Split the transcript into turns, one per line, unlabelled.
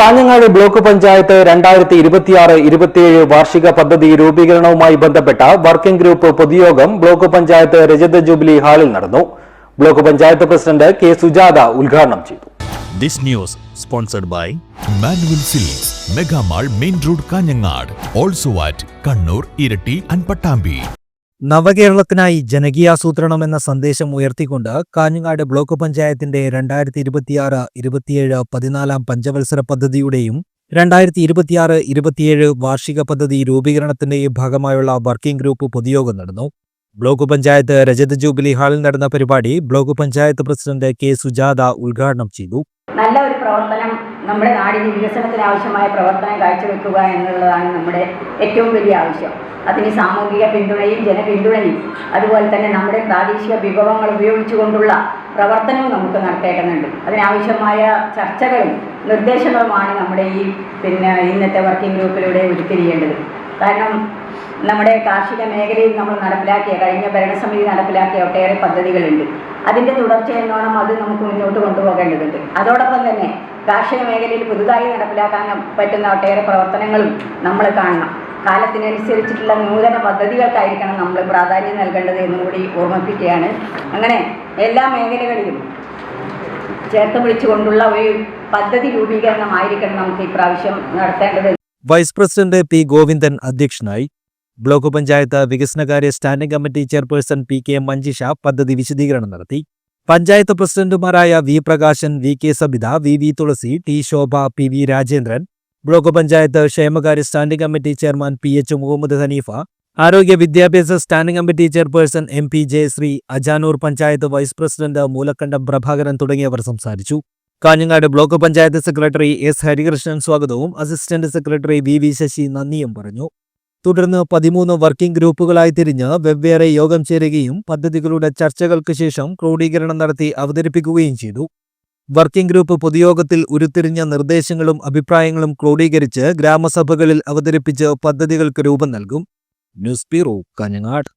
Kanhangad block panchayat രണ്ടായിരത്തി ഇരുപത്തിയാറ് ഇരുപത്തിയേഴ് വാർഷിക പദ്ധതി രൂപീകരണവുമായി ബന്ധപ്പെട്ട വർക്കിംഗ് ഗ്രൂപ്പ് പൊതുയോഗം ബ്ലോക്ക് പഞ്ചായത്ത് രജത ജൂബിലി ഹാളിൽ നടന്നു block panchayat president K Sujatha ഉദ്ഘാടനം ചെയ്തു
This news sponsored by Manual Silks, Mega Mall, Main Road, Kanyangad. Also at Kannur, and Patambi.
നവകേരളത്തിനായി ജനകീയാസൂത്രണം എന്ന സന്ദേശം ഉയർത്തിക്കൊണ്ട് കാഞ്ഞങ്ങാട് ബ്ലോക്ക് പഞ്ചായത്തിന്റെ രണ്ടായിരത്തി ഇരുപത്തിയാറ് ഇരുപത്തിയേഴ് പതിനാലാം പഞ്ചവത്സര പദ്ധതിയുടെയും രണ്ടായിരത്തി ഇരുപത്തിയാറ് ഇരുപത്തിയേഴ് വാർഷിക പദ്ധതി രൂപീകരണത്തിന്റെയും ഭാഗമായുള്ള വർക്കിംഗ് ഗ്രൂപ്പ് പൊതുയോഗം നടന്നു. ബ്ലോക്ക് പഞ്ചായത്ത് രജത ജൂബിലി ഹാളിൽ നടന്ന പരിപാടി block panchayat president K Sujatha ഉദ്ഘാടനം ചെയ്തു.
നല്ല ഒരു പ്രവർത്തനം നമ്മുടെ നാടിന് വികസനത്തിന് ആവശ്യമായ പ്രവർത്തനം കാഴ്ചവെക്കുക എന്നുള്ളതാണ് നമ്മുടെ ഏറ്റവും വലിയ ആവശ്യം. അതിന് സാമൂഹിക പിന്തുണയും ജനപിന്തുണയും അതുപോലെ തന്നെ നമ്മുടെ പ്രാദേശിക വിഭവങ്ങൾ ഉപയോഗിച്ചുകൊണ്ടുള്ള പ്രവർത്തനവും നമുക്ക് നടത്തേണ്ടതുണ്ട്. അതിനാവശ്യമായ ചർച്ചകളും നിർദ്ദേശങ്ങളുമാണ് നമ്മുടെ ഈ പിന്നെ ഇന്നത്തെ വർക്കിംഗ് ഗ്രൂപ്പിലൂടെ ഉരുത്തിരിയേണ്ടത് കാരണം നമ്മുടെ കാർഷിക മേഖലയിൽ നമ്മൾ നടപ്പിലാക്കിയ കഴിഞ്ഞ ഭരണസമിതി നടപ്പിലാക്കിയ ഒട്ടേറെ പദ്ധതികളുണ്ട്. അതിന്റെ തുടർച്ചയെന്നോണം അത് നമുക്ക് മുന്നോട്ട് കൊണ്ടുപോകേണ്ടതുണ്ട്. അതോടൊപ്പം തന്നെ കാർഷിക മേഖലയിൽ പുതുതായി നടപ്പിലാക്കാൻ പറ്റുന്ന ഒട്ടേറെ പ്രവർത്തനങ്ങളും നമ്മൾ കാണണം. കാലത്തിനനുസരിച്ചിട്ടുള്ള നൂതന പദ്ധതികൾക്കായിരിക്കണം നമ്മൾ പ്രാധാന്യം നൽകേണ്ടത് എന്നും കൂടി ഓർമ്മിപ്പിക്കുകയാണ്. അങ്ങനെ എല്ലാ മേഖലകളിലും ചേർത്ത് പിടിച്ചുകൊണ്ടുള്ള ഒരു പദ്ധതി രൂപീകരണമായിരിക്കണം നമുക്ക് ഇപ്രാവശ്യം നടത്തേണ്ടത്.
വൈസ് പ്രസിഡന്റ് പി ഗോവിന്ദൻ അധ്യക്ഷനായി ബ്ലോക്ക് പഞ്ചായത്ത് വികസനകാര്യ standing committee chairperson P K Manjisha പദ്ധതി വിശദീകരണം നടത്തി. പഞ്ചായത്ത് പ്രസിഡന്റുമാരായ V Prakashan V K Sabitha V V Thulasi T Shobha P V Rajendran block panchayat ക്ഷേമകാര്യ standing committee chairman P H Muhammad Haneefa ആരോഗ്യ വിദ്യാഭ്യാസ standing committee chairperson M P Jayashree Ajanur panchayat vice president Moolakkandam Prabhakaran തുടങ്ങിയവർ സംസാരിച്ചു. Kanhangad block panchayat secretary S Harikrishnan സ്വാഗതവും assistant secretary V V Sasi നന്ദിയും പറഞ്ഞു. തുടർന്ന് പതിമൂന്ന് വർക്കിംഗ് ഗ്രൂപ്പുകളായി തിരിഞ്ഞ് വെവ്വേറെ യോഗം ചേരുകയും പദ്ധതികളുടെ ചർച്ചകൾക്ക് ശേഷം ക്രോഡീകരണം നടത്തി അവതരിപ്പിക്കുകയും ചെയ്തു. വർക്കിംഗ് ഗ്രൂപ്പ് പൊതുയോഗത്തിൽ ഉരുത്തിരിഞ്ഞ നിർദ്ദേശങ്ങളും അഭിപ്രായങ്ങളും ക്രോഡീകരിച്ച് ഗ്രാമസഭകളിൽ അവതരിപ്പിച്ച് പദ്ധതികൾക്ക് രൂപം നൽകും. News bureau Kanhangad.